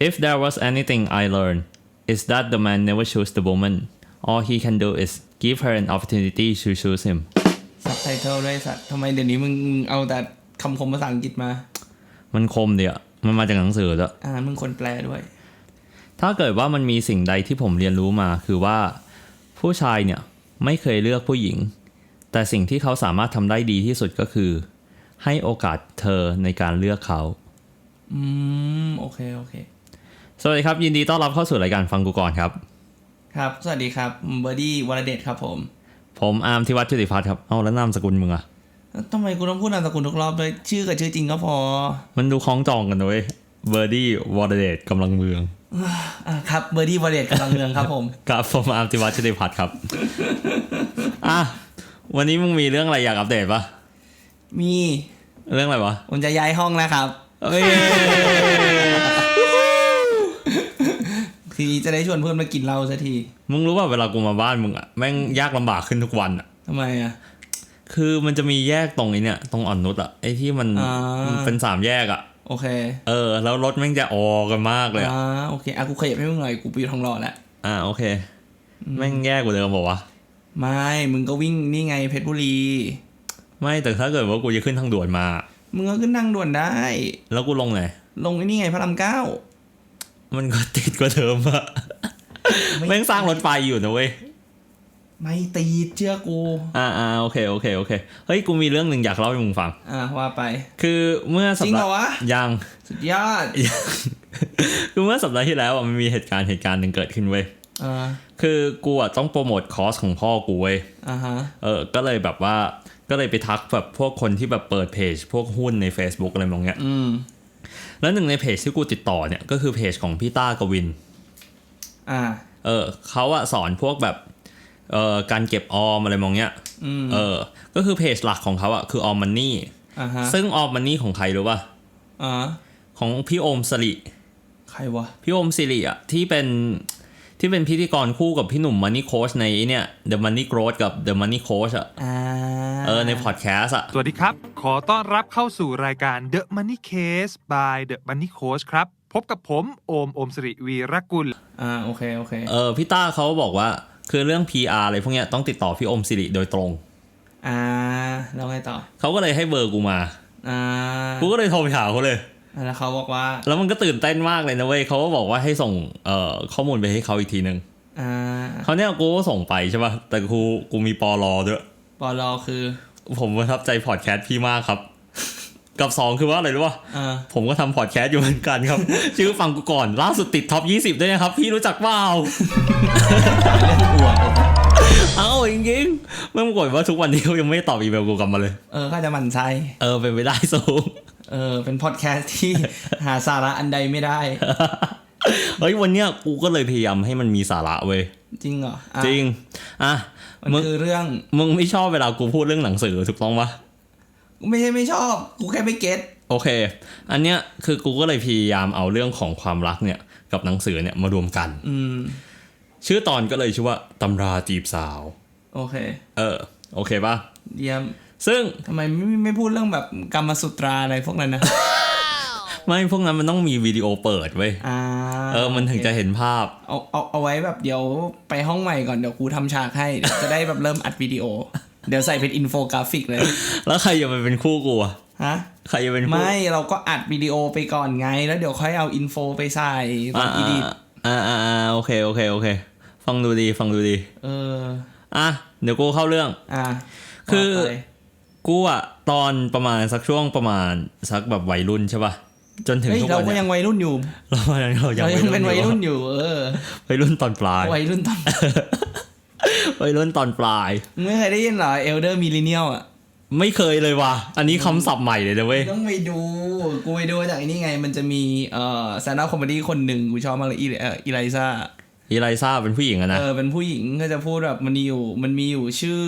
if there was anything I learned is that the man never choose the woman all he can do is give her an opportunity to choose him ซับไตเติลด้วยสัตว์ทำไมเดี๋ยวนี้มึงเอาแต่คำคมภาษาอังกฤษมา มันคมเดียวมันมาจากหนังสือด้วยอ่ามึงคนแปลด้วย ถ้าเกิดว่ามันมีสิ่งใดที่ผมเรียนรู้มาคือว่า ผู้ชายเนี่ยไม่เคยเลือกผู้หญิง แต่สิ่งที่เขาสามารถทำได้ดีที่สุดก็คือ ให้โอกาสเธอในการเลือกเขา อืม โอเค โอเค สวัสดีครับ ยินดีต้อนรับเข้าสู่รายการฟังกูก่อนครับ ครับ สวัสดีครับเบอร์ดี้วรเดชครับผม ผมอาร์มทิวัฒน์ชุติพัฒน์ครับเอาแล้วนามสกุลมึงอะทำไมกูต้องพูดนามสกุลทุกรอบด้วยชื่อกับชื่อจริงก็พอ มันดูคล้องจองกันด้วยเบอร์ดี้วอร์เดตกำลังเมืองอ่าครับเบอร์ดี้วรเดชกำลังเมืองครับผมครับผมอาร์มทิวัฒน์ชุติพัฒน์ครับอะวันนี้มึงมีเรื่องอะไรอยากอัปเดตปะมีเรื่องอะไรวะผมจะย้ายห้องนะครับเอ้ย ที นี้จะได้ชวนเพื่อนมากินเหล้าสักทีมึงรู้ป่ะเวลากูมาบ้านมึงอะแม่งยากลำบากขึ้นทุกวันอะทำไมอะคือมันจะมีแยกตรงไอ้เนี่ยตรงอ่อนนุชอะไอ้ที่มันอ่ามันเป็นสามแยกอะโอเคเออ แล้วรถแม่งจะออกันมากเลยอะอ่าโอเคอะกูขยับให้มึงหน่อยกูไปอยู่ทองหล่อแล้ว อ่าโอเค แม่งแย่กว่าเดิมบอกว่าวะไม่มึงก็วิ่งนี่ไงเพชรบุรี ไม่แต่ถ้าเกิดว่ากูจะขึ้นทางด่วนมา มึงก็ขึ้นนั่งด่วนได้ แล้วกูลงไหนลงไอ้นี่ไงพระรามเก้า มันก็ติดกว่าเดิมอะไม่ แม่งสร้างรถไฟอยู่นะเว้ย ไม่ตีดเชื่อกู อ่าอ่าโอเคโอเคโอเค เฮ้ย กูมีเรื่องหนึ่งอยากเล่าให้มึงฟัง อะว่าไป คือเมื่อสัปจริงเหดารอห์วะ ยัง สุดยอดคือเมื่อสัปดาห์ที่แล้วอะมันมีเหตุการณ์เหตุการณ์หนึ่งเกิดขึ้นเว้ย อ่าคือกูอะต้องโปรโมทคอร์สของพ่อกูเว้ย อ่าฮะ เออ ก็เลยแบบว่า ก็เลยไปทักแบบพวกคนที่แบบเปิดเพจ พวกหุ้นใน Facebook อะไรมองเงี้ย อืม แล้วหนึ่งในเพจที่กูติดต่อเนี่ยก็คือเพจของพี่ต้ากวิน อ่า เออเขาอะสอนพวกแบบเอ่อการเก็บออมอะไรมองเงี้ยอืมเออ ก็คือเพจหลักของเขาอะคือออมมันนี่อ่าฮะซึ่งออมมันนี่ของใครรู้ป่ะอ่าของพี่โอมสิริใครวะ พี่โอมสิริอะที่เป็น ที่เป็นพิธีกรคู่กับพี่หนุ่มมันนี่โค้ชในเนี่ย The Money Growth กับ The Money Coach อะอ่าเออในพอดแคสต์อะสวัสดีครับ ขอต้อนรับเข้าสู่รายการ The Money Case by The Money Coach ครับ พบกับผมโอมโอมสิริวีรกุล อ่าโอเคโอเค เออพี่ต้าเขาบอกว่าคือเรื่อง PR อะไรพวกเนี้ยต้องติดต่อพี่โอมสิริโดยตรง อ่าแล้วไงต่อ เขาก็เลยให้เบอร์กูมา อ่า กูก็เลยโทรไปหาเขาเลย แล้วเขาบอกว่า แล้วมันก็ตื่นเต้นมากเลยนะเว้ยเขาก็บอกว่าให้ส่งเอ่อข้อมูลไปให้เขาอีกทีหนึ่งอ่าเขาวเนี่ยกูก็ส่งไปใช่ป่ะแต่กูกูมีปอลอด้วยปอลอคือ ผมประทับใจพอดแคสต์พี่มากครับ กับสองคือว่าอะไรรู้ป่ะอ่าผมก็ทำพอดแคสต์อยู่เหมือนกันครับ ชื่อฟังกูก่อนล่าสุดติดท็อป20ด้วยนะครับ พี่รู้จักเปล่าเรื่องอวดเอ้าจริงๆไม่ปรากฏว่าทุกวันนี้เขายังไม่ตอบอีเมลกูกลับมาเลย เออข้าจะหมั่นไส้เออเป็นไปได้สูง เออเป็นพอดแคสต์ที่หาสาระอันใดไม่ได้ เฮ้ยวันเนี้ยกูก็เลยพยายามให้มันมีสาระเว้ยจริงเหรออะจริง อะมันมึงคือเรื่องมึงไม่ชอบเวลากูพูดเรื่องหนังสือถูกต้องปะไม่ใช่ไม่ชอบ กูแค่ไม่เก็ตโอเค อันเนี้ยคือกูก็เลยพยายามเอาเรื่องของความรักเนี่ยกับหนังสือเนี่ยมารวมกัน อืม ชื่อตอนก็เลยชื่อว่าตำราจีบสาว โอเค เออ โอเคปะเยี่ยม ซึ่งทำไมไม่ไม่พูดเรื่องแบบกรรมสุตราอะไรพวกนั้นนะ ไม่พวกนั้นมันต้องมีวิดีโอเปิดเว้ยอ่าเออมันถึงจะเห็นภาพ เอาเอาเอาไว้แบบเดี๋ยวไปห้องใหม่ก่อนเดี๋ยวกูทำฉากให้เดี๋ยวจะได้แบบเริ่มอัดวิดีโอ เดี๋ยวใส่เป็นอินโฟกราฟิกเลยแล้วใครจะไปเป็นคู่กูอะฮะ ใครจะเป็นคู่ไม่เราก็อัดวิดีโอไปก่อนไง แล้วเดี๋ยวค่อยเอาอินโฟไปใส่ตออ่านอีดิทอ่าอ่าอ่าโอเคโอเคโอเค ฟังดูดีฟังดูดี เอออะเดี๋ยวกูเข้าเรื่องอะคือว่าไป กูอะตอนประมาณสักช่วงประมาณสักแบบวัยรุ่นใช่ป่ะจนถึงเฮ้ยทุกเราวันก็เนี่ยยังวัยรุ่นอยู่เราเรายังเรายังเป็นวัยรุ่นอยู่อยู่ เออวัยรุ่นตอนปลายวัยรุ่นตอนวัยรุ่นตอนปลาย มึงไม่เคยได้ยินเหรอเอลเดอร์มิลเลนเนียลอะไม่เคยเลยว่ะอันนี้คำศัพท์ใหม่เลยนะเว้ยต้องไปดู กูไปดูจากไอ้นี่ไง มันจะมีเอ่อแซนด์คอมเมดี้คนหนึ่งกูชอบมากเลยอีเอ่ออีไลซ่า อีไลซ่าเป็นผู้หญิงอะนะ เออเป็นผู้หญิงก็จะพูดแบบมันมีอยู่มันมีอยู่ชื่อ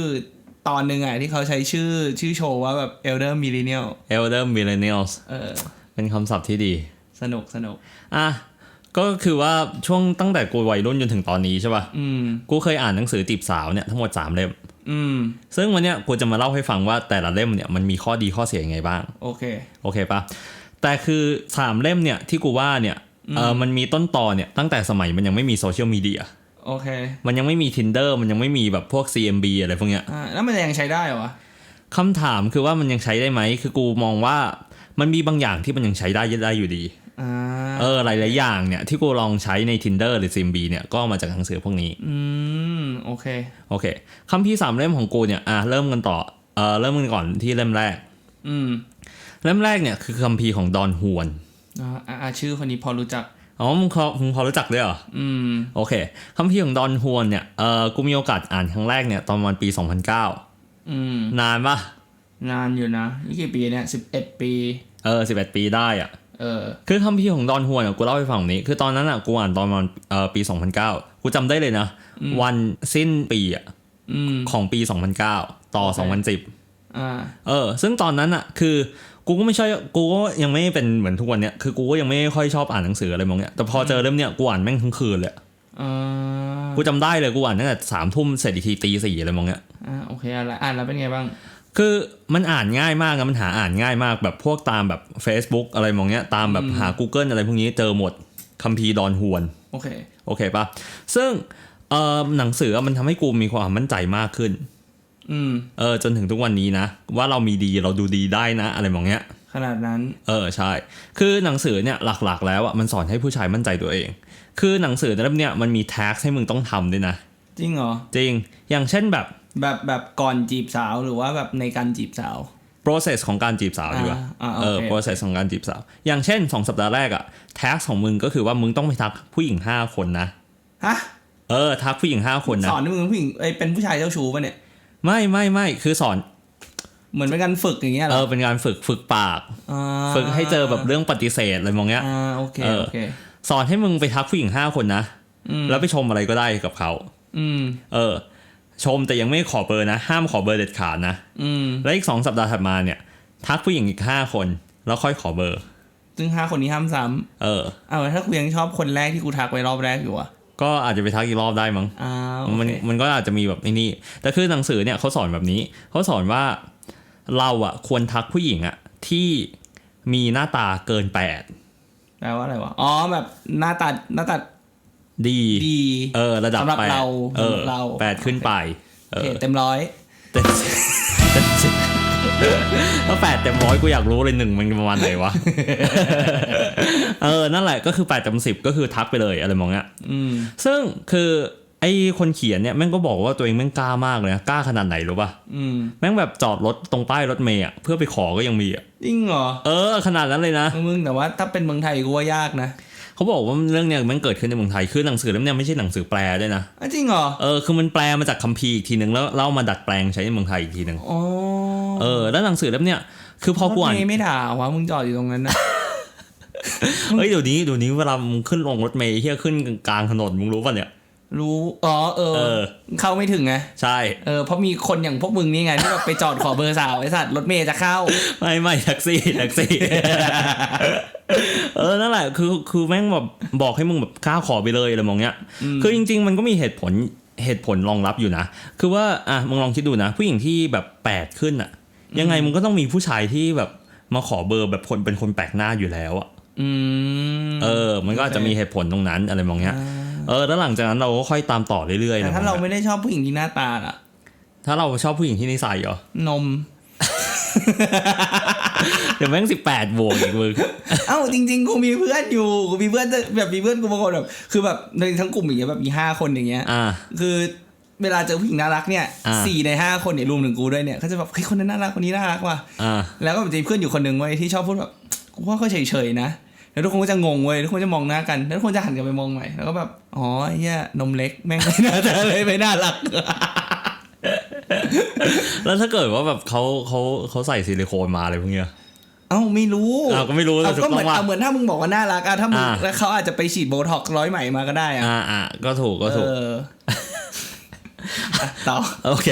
ตอนหนึ่งอะที่เขาใช้ชื่อชื่อโชว์ว่าแบบ elder millennial Elder Millennials เออเป็นคำศัพท์ที่ดี สนุกสนุกอะก็คือว่าช่วงตั้งแต่กูวัยรุ่นจนถึงตอนนี้ใช่ป่ะอืมกูเคยอ่านหนังสือจีบสาวเนี่ยทั้งหมด 3 เล่มอืมซึ่งวันเนี้ยกูจะมาเล่าให้ฟังว่าแต่ละเล่มเนี่ยมันมีข้อดีข้อเสียยังไงบ้าง โอเค โอเคปะแต่คือสามเล่มเนี่ยที่กูว่าเนี่ยเออมันมีต้นตอเนี่ยตั้งแต่สมัยมันยังไม่มีโซเชียลมีเดีย โอเค มันยังไม่มี tinder มันยังไม่มีแบบพวก CMB อะไรพวกเนี้ยอ่าแล้วมันยังใช้ได้เหรอวะคำถามคือว่ามันยังใช้ได้ไหม คือกูมองว่ามันมีบางอย่างที่มันยังใช้ได้ได้อยู่ดีอ่าเออหลายๆอย่างเนี่ยที่กูลองใช้ใน tinder หรือ CMB เนี่ยก็มาจากหนังสือพวกนี้ อืมโอเคโอเคคำพี่สามเล่มของกูเนี่ยอะเริ่มกันต่อเออเริ่มกันก่อนที่เล่มแรก อืมเล่มแรกเนี่ยคือคัมภีร์ของดอนฮวนอ่าอ่าอ่าชื่อคนนี้พอรู้จัก อ๋อมึงพอมึงพอรู้จักด้วยเหรอ อืม โอเคคัมภีร์ของดอนฮวนเนี่ยเออกูมีโอกาสอ่านครั้งแรกเนี่ยตอนวันปี 2009 อืม นานปะนานอยู่นะนี่กี่ปีเนี่ยสิบเอ็ดปี เออ11ปีได้อะเออ คือคัมภีร์ของดอนฮวนอะกูเล่าให้ฟังแบบนี้ คือตอนนั้นอะกูอ่านตอนวันเอ่อปี 2009 กูจำได้เลยนะ วันสิ้นปีอะอืมของปี 2009 ต่อโอเค2010 อ่า เออ ซึ่งตอนนั้นอะคือ กูก็ไม่ใช่กูก็ยังไม่เป็นเหมือนทุกวันเนี้ยคือกูก็ยังไม่ค่อยชอบอ่านหนังสืออะไรมองเนี้ยแต่พอเจอเล่มเนี้ยกูอ่านแม่งทั้งคืนเลยอะอ่ากูจำได้เลยกูอ่านตั้งแต่สามทุ่มเสร็จอีกทีตีสี่อะไรมองเนี้ยอ่าโอเคอะไรอ่านแล้วเป็นไงบ้าง คือมันอ่านง่ายมากนะมันหาอ่านง่ายมากแบบพวกตามแบบ Facebook อะไรมองเนี้ยตามแบบหา Google อะไรพวกนี้เจอหมดคัมภีร์ดอนฮวนโอเคโอเคปะซึ่งเออหนังสือมันทำให้กูมีความมั่นใจมากขึ้นอืม เออจนถึงทุกวันนี้นะ ว่าเรามีดีเราดูดีได้นะ อะไรมองเนี้ย ขนาดนั้น เออใช่ คือหนังสือเนี่ยหลักๆ แล้วอะมันสอนให้ผู้ชายมั่นใจตัวเอง คือหนังสือเล่มเนี่ยมันมีแท็กให้มึงต้องทำด้วยนะ จริงเหรอ จริง อย่างเช่นแบบ แบบแบบก่อนจีบสาวหรือว่าแบบในการจีบสาว process ของการจีบสาวดีกว่าอ่าอ่าเออโอเค process ของการจีบสาว อย่างเช่น 2 สัปดาห์แรกอะแท็กของมึงก็คือว่ามึงต้องไปทักผู้หญิง 5 คนนะ ฮะ เออ ทักผู้หญิง 5 คนนะ สอนให้มึงเป็นผู้หญิงเอ้ยเป็นผู้ชายเจ้าชู้ป่ะเนี่ย ไม่ไม่ไม่คือสอน เหมือนเป็นการฝึกอย่างเงี้ยเหรเอออเป็นการฝึกฝึกปากาฝึกให้เจอแบบเรื่องปฏิเสธอะไรมองเงี้ย อ่าโอเคเออ โอเค สอนให้มึงไปทักผู้หญิง5คนนะอืม แล้วไปชมอะไรก็ได้กับเขาอืม เออ ชมแต่ยังไม่ขอเบอร์นะ ห้ามขอเบอร์เด็ดขาดนะอืม แล้วอีกสองสัปดาห์ถัดมาเนี่ย ทักผู้หญิงอีกห้าคน แล้วค่อยขอเบอร์ ซึ่งห้าคนนี้ห้ามซ้เออำเอาแล้วถ้ากูยังชอบคนแรกที่กูทักไว้รอบแรกอยู่อะ ก็อาจจะไปทักอีกรอบได้มั้งอ่าโอมันเคมันก็อาจจะมีแบบไอ้นี่แต่คือหนังสือเนี่ยเขาสอนแบบนี้เขาสอนว่าเราอะควรทักผู้หญิงอะที่มีหน้าตาเกินแปดแปลว่าอะไรวะอ๋อแบบหน้าตาหน้าตาดีดีเออ ระดับสำหรับแปดเราเออสำหรับเราแปดขึ้นไปเอโอเคอเต็มร้อยเต็มสิบเต็มสิบถ้าแปดเต็มร้อยกูอยากรู้เลยหนึ่งมันประมาณไหนวะ เออ นั่นแหละก็คือแปดเต็มสิบก็คือทักไปเลยอะไรมองเงี้ยอืมซึ่งคือไอ้คนเขียนเนี่ยแม่งก็บอกว่าตัวเองแม่งกล้ามากเลยนะกล้าขนาดไหนรู้ป่ะอืมแม่งแบบจอดรถตรงป้ายรถเมย์อะเพื่อไปขอก็ยังมีอะจริงเหรอเออขนาดนั้นเลยนะมึงแต่ว่าถ้าเป็นเมืองไทยกูว่ายากนะเขาบอกว่าเรื่องเนี้ยแม่งเกิดขึ้นในเมืองไทยคือหนังสือเล่มเนี้ยไม่ใช่หนังสือแปลด้วยนะอะจริงเหรอเออคือมันแปลมาจากคัมภีร์อีกทีหนึ่งแล้วเล่ามาดัดแปลงใช้ในเมืองไทยอีกทีหนึ่งอ๋อเออแล้วหนังสือเล่มเนี้ยคือพอกูอ่านรถเมย์ไม่ด่าวะมึงจอดอยู่ตรงนั้นนะ เฮ้ยเดี๋ยวนี้เดี๋ยวนี้เวลามึงขึ้นลงรถเมย์เฮียขึ้นกลางถนนมึงรู้ป่ะเนี่ย รู้อ๋อเออ เออ เข้าไม่ถึงไงใช่ เออเพราะมีคนอย่างพวกมึงนี่ไงที่แบบไปจอดขอเบอร์สาวไอ้สัตว์รถเมย์จะเข้า ไม่ไม่แท็กซี่แท็กซี่ เออนั่นแหละคือคือแม่งแบบบอกให้มึงแบบกล้าขอไปเลยอะไรมองเนี้ย คือจริง ๆ มันก็มีเหตุผลเหตุผลรองรับอยู่นะ คือว่าอะมึงลองคิดดูนะ ผู้หญิงที่แบบแปดขึ้นอะ ยังไงมึงก็ต้องมีผู้ชายที่แบบมาขอเบอร์แบบคนเป็นคนแปลกหน้าอยู่แล้วอะอืม เออ มันก็อาจจะมีเหตุผลตรงนั้นอะไรมองเนี้ยอ่าเออ แล้วหลังจากนั้นเราก็ค่อยตามต่อเรื่อยๆแต่นะถ้าเรามองไม่ได้ชอบผู้หญิงที่หน้าตาล่ะ ถ้าเราชอบผู้หญิงที่นิสัยเหรอ นม เดี๋ยวแม่งสิบแปดบวกอีกมึง เอ้าจริงๆกูมีเพื่อนอยู่กูมีเพื่อนแบบมีเพื่อนกูบางคนแบบคือแบบในทั้งกลุ่มอย่างเงี้ยแบบมีห้าคนอย่างเงี้ย อ่า คือเวลาเจอผู้หญิงน่ารักเนี่ยอ่า สี่ในห้าคนเนี่ยรวมถึงกูด้วยเนี่ยเขาจะแบบเฮ้ยคนนั้นน่ารักคนนี้น่ารักว่ะ อ่า แล้วก็มันจะมีเพื่อนอยู่คนหนึ่งไว้ยที่ชอบพูดแบบกูว่าเขาเฉยๆนะ แล้วทุกคนก็จะงงเว้ยทุกคนจะมองหน้ากันแล้วทุกคนจะหันกลับไปมองใหม่แล้วก็แบบอ๋อไอ้เหี้ยนมเล็กแม่งไม่น่าจะเลยไม่น่ารักแล้วถ้าเกิดว่าแบบเขาเขาเขาใส่ซิลิโคนมาอะไรพวกเนี้ยเอ้าไม่รู้อ้าวก็ไม่รู้เอาถูก็กเหต้มือองนว่าเอาเหมือนถ้ามึงบอกว่าน่ารักอะถ้ามึงอ่าแล้วเขาอาจจะไปฉีดโบท็อกซ์ร้อยไหมมาก็ได้อะอ่าอ่าก็ถูกก็ถูกเอออะต่อโอเค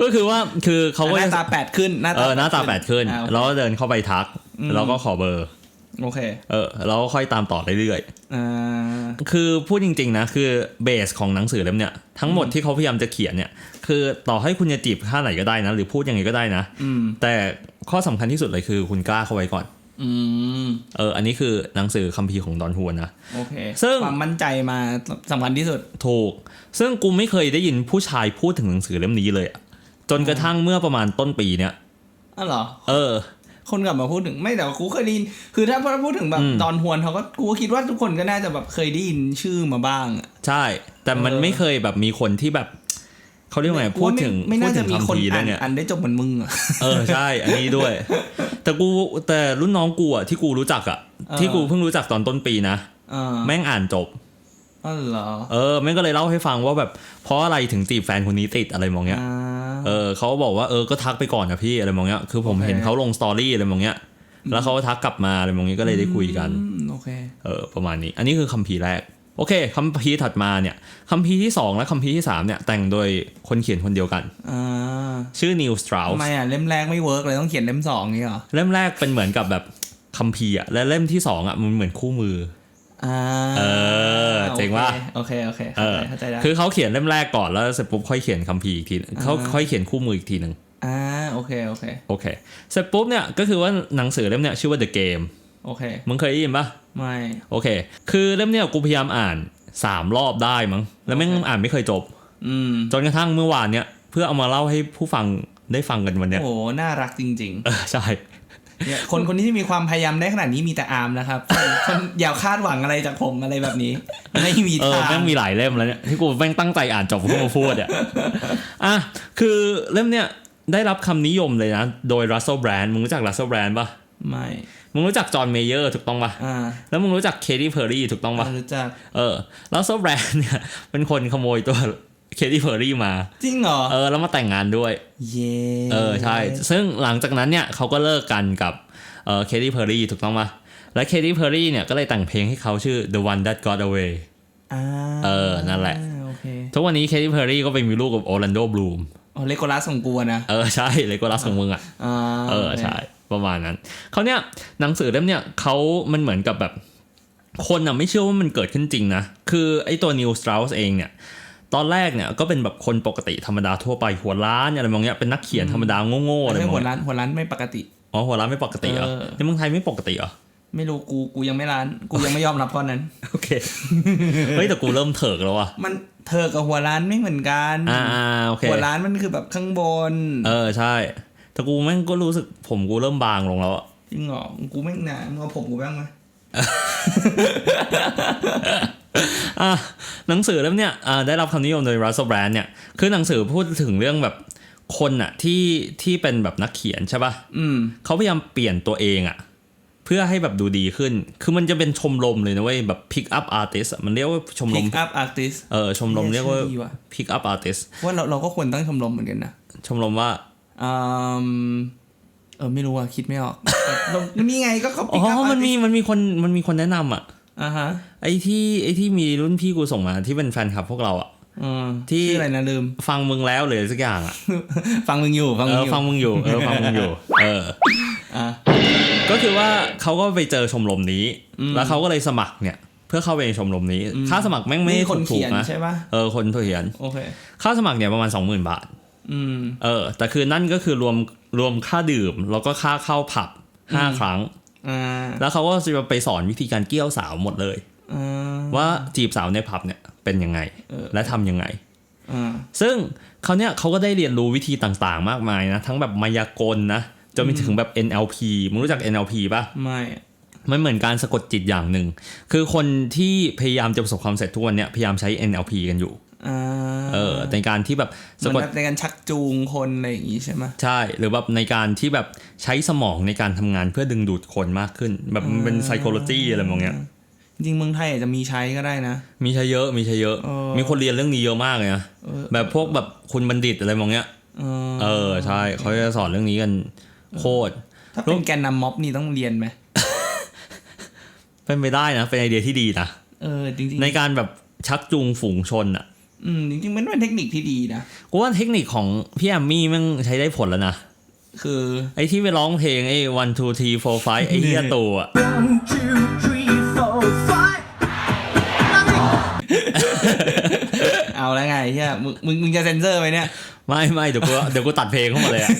ก็คือว่าคือเขาก็หน้าตาแปดขึ้นหน้าเอตาอหน้าตาแปดขึ้นอ่าโอเคแล้วก็เดินเข้าไปทักอืมแล้วก็ขอเบอร์ โอเค เออแล้วก็ค่อยตามต่อเรื่อยอ่าๆคือพูดจริงๆนะคือเบสของหนังสือเล่มเนี้ยทั้งหมดที่เขาพยายามจะเขียนเนี่ย คือต่อให้คุณจะจีบท่าไหนก็ได้นะ หรือพูดยังไงก็ได้นะอืมแต่ข้อสำคัญที่สุดเลยคือคุณกล้าเข้าไว้ก่อนอืมเออ อันนี้คือหนังสือคัมภีร์ของดอนฮวนนะ โอเค ซึ่งความมั่นใจมาสำคัญที่สุด ถูก ซึ่งกูไม่เคยได้ยินผู้ชายพูดถึงหนังสือเล่มนี้เลยอะจนกระทั่งเมื่อประมาณต้นปีเนี่ยอ๋อเหรอ เออ คนกลับมาพูดถึงไม่แต่ว่ากูเคยได้ยินคือถ้าพูดถึงแบบอืมดอนฮวนเขาก็กูก็คิดว่าทุกคนก็น่าจะแบบเคยได้ยินชื่อมาบ้างอะใช่ แต่มันเออไม่เคยแบบมีคนที่แบบเขาเรียกว่าไงกูพูดว่าไม่ถึงไม่พูดน่าถึจะงมีคัมคนภีร์อ่าแล้วนเนี่ยอ่านได้จบเหมือนมึงอะเออใช่ อันนี้ด้วย แต่กูแต่รุ่นน้องกูอะที่กูรู้จักอะเออที่กูเพิ่งรู้จักตอนต้นปีนะอ่าแม่งอ่านจบอ๋อเหรอเออแม่งก็เลยเล่าให้ฟังว่าแบบเพราะอะไรถึงจีบแฟนคนนี้ติดอะไรมองเงี้ยอ่า เออเขาบอกว่าเออก็ทักไปก่อนนะพี่อะไรมองเงี้ยคือผมโอเคเห็นเขาลงสตอรี่อะไรมองเงี้ยแล้วเขาก็ทักกลับมาอะไรมองเงี้ยก็เลยได้คุยกันอืมโอเคเออประมาณนี้ อันนี้คือคัมภีร์แรกโอเคคัมภีร์ถัดมาเนี่ยคัมภีร์ที่สองและคัมภีร์ที่สามเนี่ยแต่งโดยคนเขียนคนเดียวกันอ่าชื่อนิวสตราทำสไมอะเล่มแรกไม่เวิร์กเลยต้องเขียนเล่มสองนี่เหรอเล่มแรกเป็นเหมือนกับแบบคัมภีร์อะและเล่มที่สองอะมันเหมือนคู่มืออ่า เออเจ๋งว่ะโอเคโอเคเอเข้าอใจเข้าใจได้คือเขาเขียนเล่มแรกก่อนแล้วเสร็จปุ๊บค่อยเขียนคัมภีร์อีกทีนึงเขาอ่าค่อยเขียนคู่มืออีกทีหนึ่งอ่าโอเคโอเคโอเคเสร็จปุ๊บเนี่ยก็คือว่าหนังสือเล่มเนี่ยชื่อว่า The Game โอเคมึงเคยได้ยินปะไม่โอเค คือเล่มเนี่ยกูพยายามอ่านสามรอบได้มั้งแล้วแม่งโอเคอ่านไม่เคยจบ อืมจนกระทั่งเมื่อวานเนี่ยเพื่อเอามาเล่าให้ผู้ฟังได้ฟังกันวันเนี้ยโอ้โหน่ารักจริงเออใช่ๆ เนี่ยคนคนที่มีความพยายามได้ขนาดนี้มีแต่อาร์มนะครับคนคนอย่าคาดหวังอะไรจากผมอะไรแบบนี้ ไม่มีเออทางแม่งมีหลายเล่มแล้วเนี่ยที่กูแม่งตั้งใจอ่านจบเพื่อมาพูดอะอะคือเล่มเนี่ยได้รับคำนิยมเลยนะ โดย Russell Brand มึงรู้จัก Russell Brand ปะไม่มึงรู้จักจอห์นเมเยอร์ถูกต้องปะอ่าแล้วมึงรู้จักเคที่เพอร์รี่ถูกต้องปะรู้จัก เออ Russell Brand เนี่ยเป็นคนขโมยตัว เคที่เพอร์รี่มา จริงเหรอ เออ แล้วมาแต่งงานด้วย เย่เออ ใช่ ซึ่งหลังจากนั้นเนี่ยเขาก็เลิกกันกับเออเคที่เพอร์รี่ถูกต้องปะและเคที่เพอร์รี่เนี่ยก็เลยแต่งเพลงให้เขาชื่อ The One That Got Away อ่าเออ นั่นแหละโอเคทุกวันนี้เคที่เพอร์รี่ก็ไปมีลูกกับโอ r ลนโดบลูมอ๋อเลโกลัสของกูอะนะ เออ ใช่เลยก็รักของมึงอะอ่าเออโคใช่ ประมาณนั้น เขาเนี่ยหนังสือเล่มเนี่ยเขามันเหมือนกับแบบ คนอะไม่เชื่อว่ามันเกิดขึ้นจริงนะ คือไอ้ตัวนิวสตราสเองเนี่ย ตอนแรกเนี่ยก็เป็นแบบคนปกติธรรมดาทั่วไปหัวล้านอะไรมองเงี้ยเป็นนักเขียนธรรมดาโง่ๆอะไรไม่ใช่มองหัวเงี้ยร้านหัวร้านไม่ปกติอ๋อหัวล้านไม่ปกติเหรอเออในเมืองไทยไม่ปกติเหรอไม่รู้กูกูยังไม่ร้าน กูยังไม่ยอมรับข้อนั้นโอเคเฮ้ยแต่กูเริ่มเถิกแล้วว่ะมันเธอกับหัวร้านไม่เหมือนกันอ่าอ่าโอเคหัวร้านมันคือแบบข้างบน เออใช่ แต่กูแม่งก็รู้สึกผมกูเริ่มบางลงแล้วอะจริงเหรอกูไม่หนามึงเอาผมกูบ้างไหมอะ หนังสือเล่มเนี้ยอ่าได้รับคำนิยมโดย Russell Brand เนี่ยคือหนังสือพูดถึงเรื่องแบบคนอะที่ที่เป็นแบบนักเขียนใช่ปะอืมเขาพยายามเปลี่ยนตัวเองอะเพื่อให้แบบดูดีขึ้น คือมันจะเป็นชมรมเลยนะเว้ยแบบ pick up artist อะมันเรียกว่าชมรม pick up artist เออชมรมเรียกว่าชื่อดีว่ะ pick up artist ว่าเราเราก็ควรตั้งชมรมเหมือนกันนะ ชมรมว่าอืมเออไม่รู้อะคิดไม่ออกลงนี่ไงก็เขาอ๋ pick up อมันมี artist มันมีคนมันมีคนแนะนำอะ อ่าฮะไอ้ที่ไอ้ที่มีรุ่นพี่กูส่งมาที่เป็นแฟนคลับพวกเราอะอืมที่ชื่ออะไรนะลืม ฟังมึงแล้วเลยสักอย่างอะฟังมึงอยู่ฟังเอมึงออยู่ฟังมึงอยู่เออฟังมึงอยู่ เอออะก็คือว่าเขาก็ไปเจอชมรมนี้อืมแล้วเขาก็เลยสมัครเนี่ย เพื่อเข้าไปในชมรมนี้อืมค่าสมัครแม่งไม่นี่ได้คนถูเขีกยนๆนะใช่ปะเออคนเขียนโอเคค่าสมัครเนี่ยประมาณ20,000บาทอืมเออ แต่คือนั่นก็คือรวมรวมค่าดื่ม แล้วก็ค่าเข้าผับห้าอืมครั้งอ่า แล้วเขาก็จะไปสอนวิธีการเกี้ยวสาวหมดเลยอ่าว่าจีบสาวในผับเนี่ยเป็นยังไงเออและทำยังไงอ่าซึ่งเขาเนี่ยเขาก็ได้เรียนรู้วิธีต่างๆ มากมายนะทั้งแบบมายากลนะจนไปถึงแบบ NLP มึงรู้จัก NLP ป่ะไม่อะมันเหมือนการสะกดจิตอย่างหนึ่ง คือคนที่พยายามจะประสบความสำเร็จทุกวันเนี่ยพยายามใช้ NLP กันอยู่อ่า เออในการที่แบบสะเหมืกอนดแบบในการชักจูงคนอะไรอย่างงี้ใช่ไหมใช่หรือแบบในการที่แบบใช้สมองในการทำงานเพื่อดึงดูดคนมากขึ้น แบบมันเป็น psychology อะไรมองเงี้ยจริงเมืองไทยอาจจะมีใช้ก็ได้นะ มีใช้เยอะมีใช้เยอะเออมีคนเรียนเรื่องนี้เยอะมากเลยนะเออแบบพวกแบบคุณบัณฑิตอะไรมองเงี้ยเออเออใช่เขาจะสอนเรื่องนี้กันโคตรถ้าเป็นแกนนำม็อบนี่ต้องเรียนไหมเป็นไปได้นะเป็นไอเดียที่ดีนะเออจริงๆในการแบบชักจูงฝูงชนอะ อืมจริงๆมันเป็นเทคนิคที่ดีนะกูว่าเทคนิคของพี่แอมมี่แมันใช้ได้ผลแล้วนะ คือไอ้ที่ไปร้องเพลงไอ้ one two three four five ไอ้เฮียตัวอะ One, two, three, four, five. เอาแล้วไงเฮียมึงมึงมึงจะเซ็นเซอร์ไหมเนี่ย ไม่ไม่เดี๋ยวกูเดี๋ยวกูตัดเพลงเข้ามาเลยอะ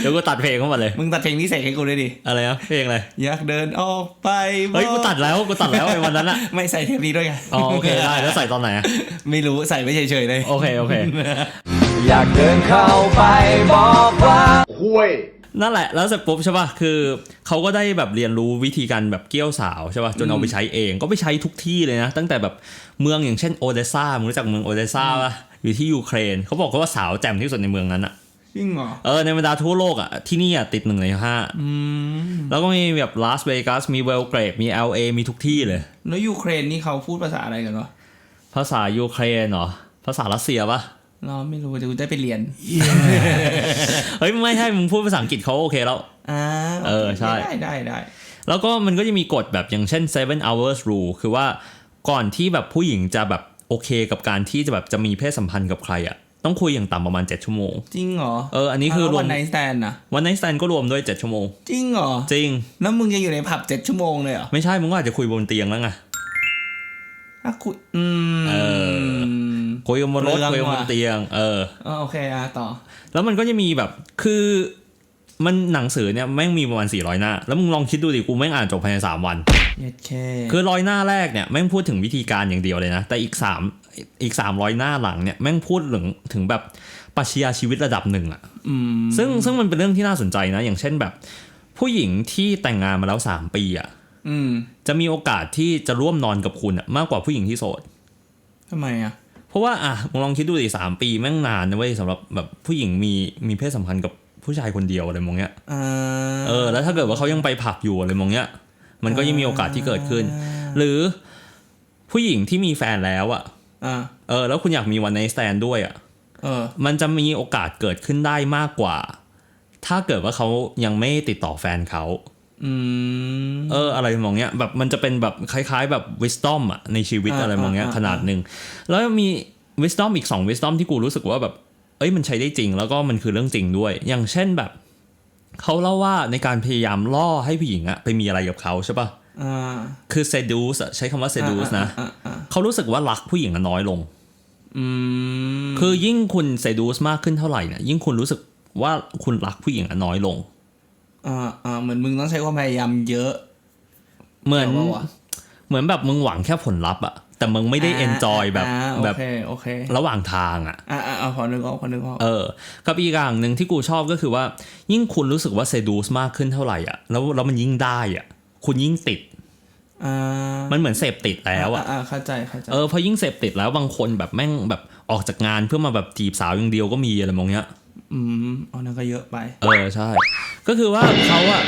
เดี๋ยวกูตัดเพลงเข้ามาเลย มึงตัดเพลงนี้ใส่ให้กูด้วยดิ อะไรนะเพลงอะไร อยากเดินออกไปเฮ้ยบกูอกตัดแล้วกูตัดแล้วไอ้วันนั้นอะไม่ใส่เทปนี้ด้วยไงอ๋อโอเคได้แล้วใส่ตอนไหนอะไม่รู้ใส่ไม่เฉยๆเลย โอเคโอเค อยากเดินเข้าไปบอกว่านั่นแหละแล้วเสร็จปุ๊บใช่ป่ะคือเขาก็ได้แบบเรียนรู้วิธีการแบบเกี้ยวสาวใช่ป่ะจนเอาไปใช้เองก็ไปใช้ทุกที่เลยนะ ตั้งแต่แบบเมืองอย่างเช่นโอเดซ่ามึงรู้จักเมืองโอเดซ่าป่ะ อยู่ที่ยูเครนเขาบอกว่าสาวแจ่มที่สุดในเมืองนั้นอะจริงเหรอเออในบรรดาทั่วโลกอะที่นี่อะติดหนึ่งในห้าอืมแล้วก็มีแบบลาสเวกัสมีเวลเกรดมี LA มีทุกที่เลย แล้วยูเครนนี่เขาพูดภาษาอะไรกันวะภาษายูเครนเหรอภาษารัสเซียป่ะเราไม่รู้เดี๋ยวกูได้ไปเรียน เฮ้ยไม่ใช่มึงพูดภาษาอังกฤษเขาโอเคแล้วอ่าเออใช่ได้ได้ได้แล้วก็มันก็จะมีกฎแบบอย่างเช่น seven hours rule คือว่าก่อนที่แบบผู้หญิงจะแบบ โอเคกับการที่จะแบบจะมีเพศสัมพันธ์กับใครอะต้องคุยอย่างต่ำประมาณ 7 ชั่วโมง จริงเหรอ เออ อันนี้คือรวมวันไนสแตนนะวันไนสแตนก็รวมด้วย 7 ชั่วโมง จริงเหรอ จริง แล้วมึงยังอยู่ในผับเจ็ดชั่วโมงเลยเหรอ ไม่ใช่ มึงก็อาจจะคุยบนเตียงแล้วไงอะคุย อืมเอคุยกันบนรถเรื่องคุยกันบนว่ะเตียง เออเออโอเคอะต่อ แล้วมันก็จะมีแบบ คือ มันหนังสือเนี่ยแม่งมีประมาณ 400 หน้า แล้วมึงลองคิดดูดิกูแม่งอ่านจบภายใน 3 วันเย็ดแค่คือร้อยหน้าแรกเนี่ยแม่งพูดถึงวิธีการอย่างเดียวเลยนะ แต่อีกสามอีกสามร้อยหน้าหลังเนี่ยแม่งพูดถึงถึงแบบปรัชญาชีวิตระดับหนึ่งอะอืมซึ่งซึ่งมันเป็นเรื่องที่น่าสนใจนะ อย่างเช่นแบบ ผู้หญิงที่แต่งงานมาแล้วสามปีอะอืมจะมีโอกาสที่จะร่วมนอนกับคุณอะมากกว่าผู้หญิงที่โสดทำไมอะเพราะว่าอะมึงลองคิดดูดิสามปีแม่งนานนะเว้ยสำหรับแบบผู้หญิงมีมีเพศสัมพันธ์กับ ผู้ชายคนเดียวอะไรมองเงี้ยอ่าเออ แล้วถ้าเกิดว่าเขายังไปผับอยู่อะไรมองเงี้ย มันก็ยังมีโอกาสที่เกิดขึ้น หรือผู้หญิงที่มีแฟนแล้วอะอ่าเออ แล้วคุณอยากมีวันในสแตนด้วยอะเออมันจะมีโอกาสเกิดขึ้นได้มากกว่า ถ้าเกิดว่าเขายังไม่ติดต่อแฟนเขาอืมเออ อะไรมองเงี้ยแบบมันจะเป็นแบบคล้าย ๆ แบบ wisdom อะในชีวิตอ่าอะไรมองเงี้ยอ่าขนาดหนึ่งแล้วมี wisdom อีกสอง wisdom ที่กูรู้สึกว่าแบบ เอ้ยมันใช้ได้จริงแล้วก็มันคือเรื่องจริงด้วย อย่างเช่นแบบเขาเล่าว่าในการพยายามล่อให้ผู้หญิงอะไปมีอะไรกับเขาใช่ปะอ่าคือ seduce อะใช้คำว่า seduce นะอ่าอ่าเขารู้สึกว่ารักผู้หญิงอะน้อยลงอืมคือยิ่งคุณ seduce มากขึ้นเท่าไหร่เนี่ยยิ่งคุณรู้สึกว่าคุณรักผู้หญิงอะน้อยลงอ่าอ่าเหมือนมึงต้องใช้ความพยายามเยอะ เหมือนเกี่ยวปะวะเหมือนแบบมึงหวังแค่ผลลัพธ์อะ แต่มึงไม่ได้ enjoy แบบอ่าแบบโอเคโอเคระหว่างทางอะอ่าอ่าพอนึกออกพอนึกออกเออกับอีกอย่างหนึ่งที่กูชอบก็คือว่า ยิ่งคุณรู้สึกว่า seduce มากขึ้นเท่าไหร่อะแล้วแล้วมันยิ่งได้อะคุณยิ่งติดอ่ามันเหมือนเสพติดแล้วอะอ่าเข้าใจเข้าใจเออพอยิ่งเสพติดแล้วบางคนแบบแม่งแบบออกจากงานเพื่อมาแบบจีบสาวอย่างเดียวก็มีอะไรมองเงี้ย อืมเอานั่นก็เยอะไป เออใช่ ก็คือว่าเขาอะ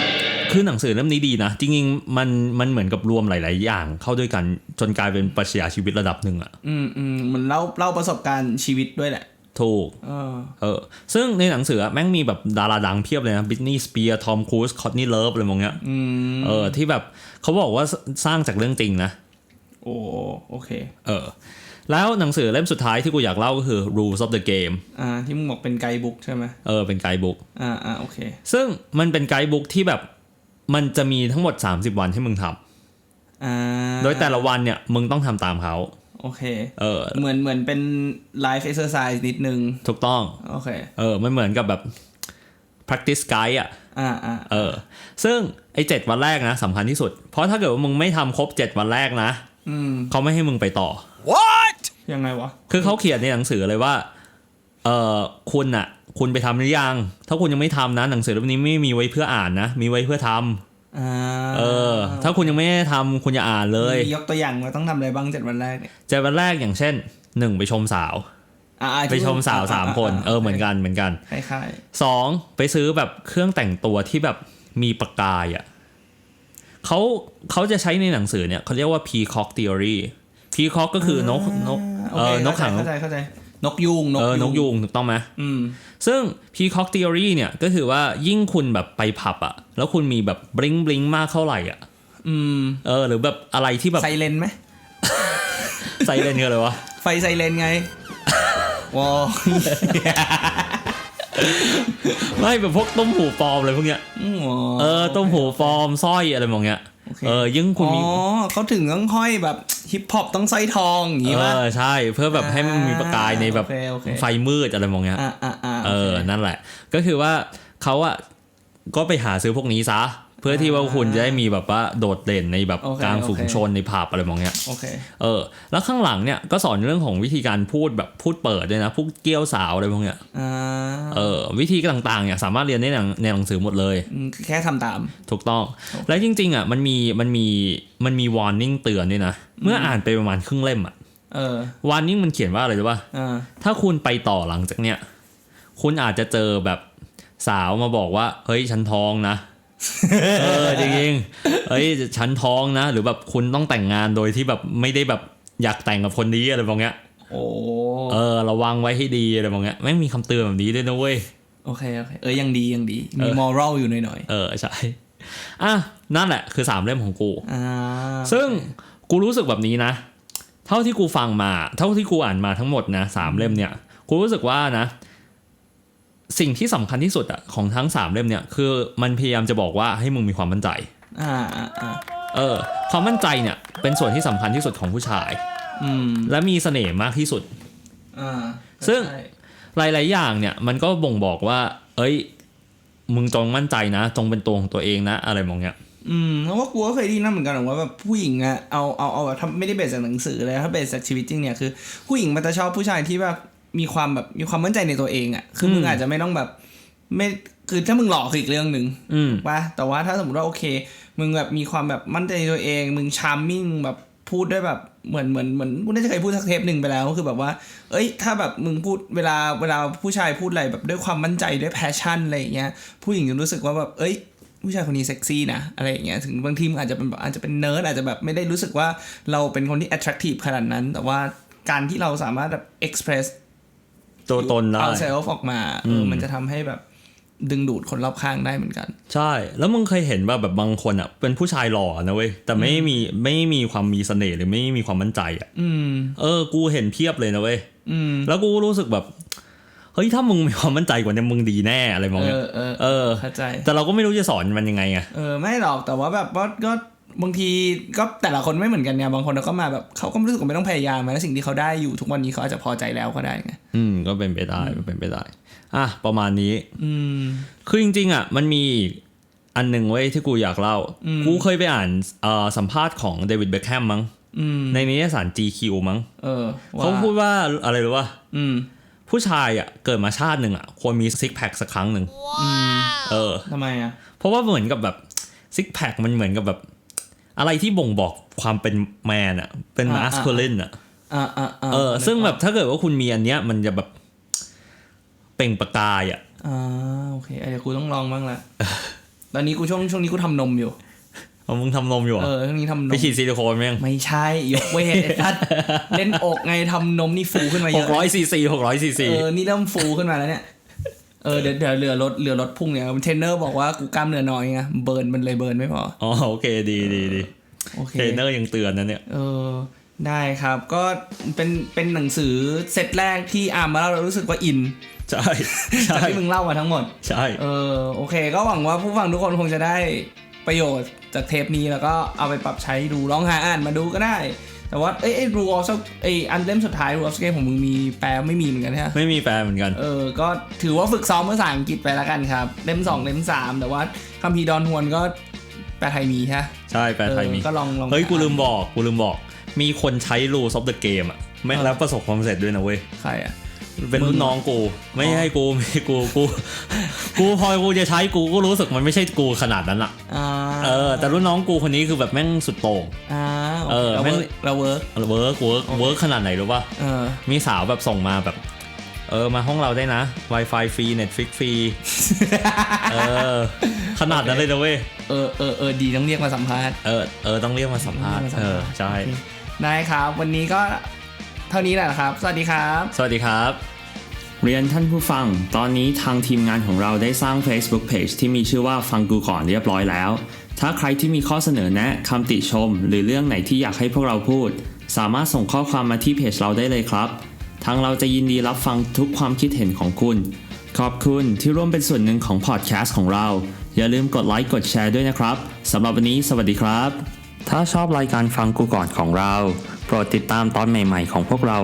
คือหนังสือเล่มนี้ดีนะ จริงๆมันมันเหมือนกับรวมหลาย ๆ อย่างเข้าด้วยกันจนกลายเป็นปรัชญาชีวิตระดับหนึ่งอะอืมอืมเหมือนเล่าเล่าประสบการณ์ชีวิตด้วยแหละ ถูก เออ เออ ซึ่งในหนังสืออะแม่งมีแบบดาราดังเพียบเลยนะบิทนี่สเปียร์ทอมครูซคอตนี่เลิฟอะไรมองเงี้ยอืมเออ ที่แบบเขาบอกว่าสร้างจากเรื่องจริงนะ โอ้โอเค เออ แล้วหนังสือเล่มสุดท้ายที่กูอยากเล่าก็คือ rules of the game อ่า ที่มึงบอกเป็นไกด์บุ๊กใช่ไหมเออเป็นไกด์บุ๊ก อ่าอ่าโอเค ซึ่งมันเป็นไกด์บุ๊กที่แบบ มันจะมีทั้งหมด 30 วันให้มึงทำอ่าโดยแต่ละวันเนี่ยมึงต้องทำตามเขาโอเค เออ เหมือนเหมือนเป็นไลฟ์เอ็กซ์ไซส์นิดนึง ถูกต้อง โอเค เออ มันเหมือนกับแบบ practice guide อะ อ่าอ่าเออ ซึ่งไอ้เจ็ดวันแรกนะสำคัญที่สุด เพราะถ้าเกิดว่ามึงไม่ทำครบ7วันแรกนะ อืมเขาไม่ให้มึงไปต่อยังไงวะ คือเขาเขียนในหนังสือเลยว่า เออคุณอะ คุณไปทำหรือยัง ถ้าคุณยังไม่ทำนะหนังสือเล่มนี้ไม่มีไว้เพื่ออ่านนะ มีไว้เพื่อทำอ่าเออ ถ้าคุณยังไม่ได้ทำคุณอย่าอ่านเลยมียกตัวอย่างว่าต้องทำอะไรบ้างเจ็ดวันแรกเนี่ยเจ็ดวันแรกอย่างเช่นหนึ่งไปชมสาวอ่าอ่าไปชมสาวสามคนเออเหมือนกันเหมือนกันคล้ายสองไปซื้อแบบเครื่องแต่งตัวที่แบบมีประกายอะเขาเขาจะใช้ในหนังสือเนี่ยเขาเรียกว่า peacock theory peacock ก็คือนกนกๆเออนกขังเข้าใจเข้าใจนกยูงเออนกยูงถูกต้องไหมอืมซึ่ง peacock theory เนี่ยก็คือว่ายิ่งคุณแบบไปผับอะแล้วคุณมีแบบบลิงบลิงมากเท่าไหร่อะอืมเออ หรือแบบอะไรที่แบบไซเลนไหมไซเรนกันเลยวะไฟไซเลนไงว้าวไม่แบบพวกต้มหูปลอมอะไรพวกเนี้ยอืมเออต้มหูปลอมสร้อยอะไรมองเงี้ยโอ เคเออยิ่งคุณอ๋อมีเขาถึงต้องห้อยแบบฮิปฮอปต้องสร้อยทองอย่างงี้เอป่ะอใช่เพื่อแบบให้มันมีประกายในแบบโอเคโอเค ไฟมืดอะไรมองเงี้ย อ่าอ่าอ่าเออ นั่นแหละ ก็คือว่าเขาอะก็ไปหาซื้อพวกนี้ซะ เพื่อที่ว่าคุณจะได้มีแบบว่าโดดเด่นในแบบโอเคกลางฝูงโอเคชนในผับอะไรมองเงี้ยโอเคเออ แล้วข้างหลังเนี่ยก็สอนเรื่องของวิธีการพูดแบบพูดเปิดด้วยนะพูดเกี้ยวสาวอะไรพวกเนี้ยอ่าเออ วิธีต่างๆเนี่ยสามารถเรียนได้ในหนังในหนังสือหมดเลยมแค่ทำตาม ถูกต้อง แล้วจริง ๆอะมันมีมันมีมันมี warning เตือนด้วยนะเมื่ออ่านไปประมาณครึ่งเล่มอะเออ warning มันเขียนว่าอะไรรู้ป่ะอ่าถ้าคุณไปต่อหลังจากเนี้ยคุณอาจจะเจอแบบสาวมาบอกว่า เฮ้ยฉันท้องนะ เออจริงๆเฮ้ยฉันท้องนะ หรือแบบคุณต้องแต่งงานโดยที่แบบไม่ได้แบบอยากแต่งกับคนนี้อะไรแบบเนี้ยโอ้เออระวังไว้ให้ดีอะไรแบบเนี้ยแม่งมีคำเตือนแบบนี้ด้วยนะเว้ยโอเคโอเคเออยังดียังดี มีเออมอรัลอยู่หน่อยเออใช่อะนั่นแหละคือสามเล่มของกูๆอ่าซึ่งกูรู้สึกแบบนี้นะ เท่าที่กูฟังมา เท่าที่กูอ่านมาทั้งหมดนะสามเล่มเนี่ย กูรู้สึกว่านะ สิ่งที่สำคัญที่สุดอะของทั้งสามเล่มเนี่ยคือมันพยายามจะบอกว่าให้มึงมีความมั่นใจอ่าอ่าอ่าเออความมั่นใจเนี่ยเป็นส่วนที่สำคัญที่สุดของผู้ชาย อืมและมีเสน่ห์มากที่สุดอ่าซึ่งใช่หลาย ๆ อย่างเนี่ยมันก็บ่งบอกว่า เอ้ย มึงจงมั่นใจนะจงเป็นตัวของตัวเองนะ อะไรมองเนี้ยอืมเพราะว่ากูก็เคยได้ยินนะเหมือนกันว่าแบบผู้หญิงอะเอาเอาเอาแบบถ้าไม่ได้เบสจากหนังสือเลยถ้าเบสจากชีวิตจริงเนี่ยคือผู้หญิงมันจะชอบผู้ชายที่แบบ มีความแบบมีความมั่นใจในตัวเองอะคือมึงอืมอาจจะไม่ต้องแบบ ไม่คือถ้ามึงหล่อคืออีกเรื่องหนึ่งอืมว่าแต่ว่าถ้าสมมติว่าโอเค มึงแบบมีความแบบมั่นใจในตัวเอง มึงชาร์มมิ่งแบบพูดได้แบบเหมือนเหมือนเหมือนกูน่าจะเคยพูดสักเทปหนึ่งไปแล้วก็คือแบบว่า เอ้ย ถ้าแบบมึงพูดเวลาเวลาผู้ชายพูดอะไรแบบด้วยความมั่นใจด้วยแพชชั่นอะไรอย่างเงี้ยผู้หญิงจะรู้สึกว่าแบบเอ้ย ผู้ชายคนนี้เซ็กซี่นะอะไรอย่างเงี้ยถึงบางทีมันอาจจะเป็นแบบอาจจะเป็นเนิร์ดอาจจะแบบไม่ได้รู้สึกว่าเราเป็นคนที่ attractive ขนาดนั้น แต่ว่าการที่เราสามารถแบบ express ตัวตนได้เอาเซลฟ์ออกมาเอออมมันจะทำให้แบบดึงดูดคนรอบข้างได้เหมือนกัน ใช่ แล้วมึงเคยเห็นว่าแบบบางคนอะ เป็นผู้ชายหล่อนะเว้ยแต่ไม่มีไม่มีความมีเสน่ห์หรือไม่มีความมั่นใจอะอืมเออ กูเห็นเพียบเลยนะเว้ยอืมแล้วกูรู้สึกแบบเฮ้ยถ้ามึงมีความมั่นใจกว่านี้มึงดีแน่อะไรมองเอเงี้ยอเออเออเข้าใจแต่เราก็ไม่รู้จะสอนมันยังไงไงเออไม่หรอกแต่ว่าแบบว่าก็ บางทีก็แต่ละคนไม่เหมือนกันเนี่ยบางคนเขาก็มาแบบเขาก็ไม่รู้สึกว่าไม่ต้องพยายามนะแล้วสิ่งที่เขาได้อยู่ทุกวันนี้เขาอาจจะพอใจแล้วก็ได้ไงอืมก็เป็นไปได้ก็เป็นไปได้อะประมาณนี้ อืมคือจริงๆอะมันมีอีกอันหนึ่งเว้ยที่กูอยากเล่าอืมกูเคยไปอ่านเอ่อสัมภาษณ์ของเดวิดเบคแฮมมั้งอืมในนิตยสาร GQ มั้งเออเขาพูดว่าอะไรรู้ป่ะอืมผู้ชายอะเกิดมาชาติหนึ่งอะควรมีซิกแพคสักครั้งหนึ่งอืมเออทำไมอะ เพราะว่าเหมือนกับแบบซิกแพคมันเหมือนกับแบบ อะไรที่บ่งบอกความเป็นแมนอะเป็นอ่ามาสคูลินอะอ่าอ่าอ่าเออ ซึ่งแบบถ้าเกิดว่าคุณมีอันเนี้ย มันจะแบบเปล่งประกายอะอ่าโอเคเดี๋ยวกูต้องลองบ้างละตอนนี้กูช่วงช่วงนี้กูทำนมอยู่เอามึงทำนมอยู่เหรเอออช่วงนี้ทำนไปมฉีดซิลิโคนมั้ยงไม่ใช่ยกเวทไอ้สัสเล่นอกไงทำนมนี่ฟูขึ้นมาหเยกอะร้อยซีซีหกร้อยซีซีเออนี่เริ่มฟูขึ้นมาแล้วเนี่ย เออเดี๋ยวเดี๋ยวเรือรถเรือรถพุ่งเนี่ยเทรนเนอร์บอกว่ากูกล้ามเนื้อน้อยไงเบิร์นมันเลยเบิร์นไม่พออ๋อโอเคดีดีดีโอเคเทรนเนอร์ยังเตือนนะเนี่ยเออได้ครับก็เป็นเป็นหนังสือเซตแรกที่อ่านมาแล้วเรารู้สึกว่าอินใช่ใช่จากที่มึงเล่ามาทั้งหมด ใช่เออโอเค ก็หวังว่าผู้ฟังทุกคนคงจะได้ประโยชน์จากเทปนี้แล้วก็เอาไปปรับใช้ดูลองหาอ่านมาดูก็ได้ แต่ว่าเอ้ยไอ้รูออฟไอ้อันเล่มสุดท้ายรูออฟสเกมของมึงมีแปลไม่มีเหมือนกันใช่ไหมไม่มีแฟนเหมือนกัน เออ ก็ถือว่าฝึกซ้อมภาษาอังกฤษไปแล้วกันครับ เล่มสองเล่มสามแต่ว่าคัมภีร์ดอนฮวนก็แปลไทยมีใช่ไหมใช่แฟนไทยมีเออก็ลองลองเฮ้ยกูลืมอ่านบอกกูลืมบอก มีคนใช้ rules of the game อะแม่งแล้วประสบความสำเร็จด้วยนะเว้ยใครอะเป็นรุ่นน้องกู ไม่อ๋อให้กูไม่ให้กูกูกูพอกูจะใช้กูก็รู้สึกมันไม่ใช่กูขนาดนั้นอะอ่าเออ แต่รุ่นน้องกูคนนี้คือแบบแม่งสุดโต่ง อ่าเออเราแม่เวิงร์กเราเวิร์กเวิร์กเวิร์กเวิร์กขนาดไหนรู้ป่ะเออมีสาวแบบส่งมาแบบ เออมาห้องเราได้นะ Wi-Fi ฟรี Netflix ฟรีเออขนาดนั้นเลยนะเว้ยเออเออเออดีต้องเรียกมาสัมภาษณ์เออเออต้องเรียกมาสัมภาษณ์เออใช่โอเคได้ครับ วันนี้ก็เท่านี้แหละครับ สวัสดีครับ สวัสดีครับ เรียนท่านผู้ฟัง ตอนนี้ทางทีมงานของเราได้สร้าง Facebook Page ที่มีชื่อว่าฟังกูก่อนเรียบร้อยแล้ว ถ้าใครที่มีข้อเสนอแนะคำติชม หรือเรื่องไหนที่อยากให้พวกเราพูด สามารถส่งข้อความมาที่เพจเราได้เลยครับ ทางเราจะยินดีรับฟังทุกความคิดเห็นของคุณ ขอบคุณที่ร่วมเป็นส่วนหนึ่งของพอดแคสต์ของเรา อย่าลืมกดไลค์กดแชร์ด้วยนะครับสำหรับวันนี้สวัสดีครับ ถ้าชอบรายการฟังกูก่อนของเรา โปรดติดตามตอนใหม่ ๆ ของพวกเรา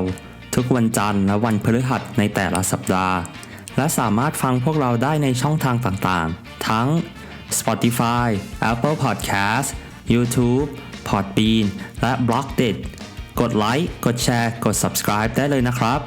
ทุกวันจันทร์และวันพฤหัสในแต่ละสัปดาห์ และสามารถฟังพวกเราได้ในช่องทางต่างๆ ทั้ง Spotify Apple Podcast YouTube Podbean และ b l o c k d i t กดไลค์ กดแชร์ กด subscribe ได้เลยนะครับ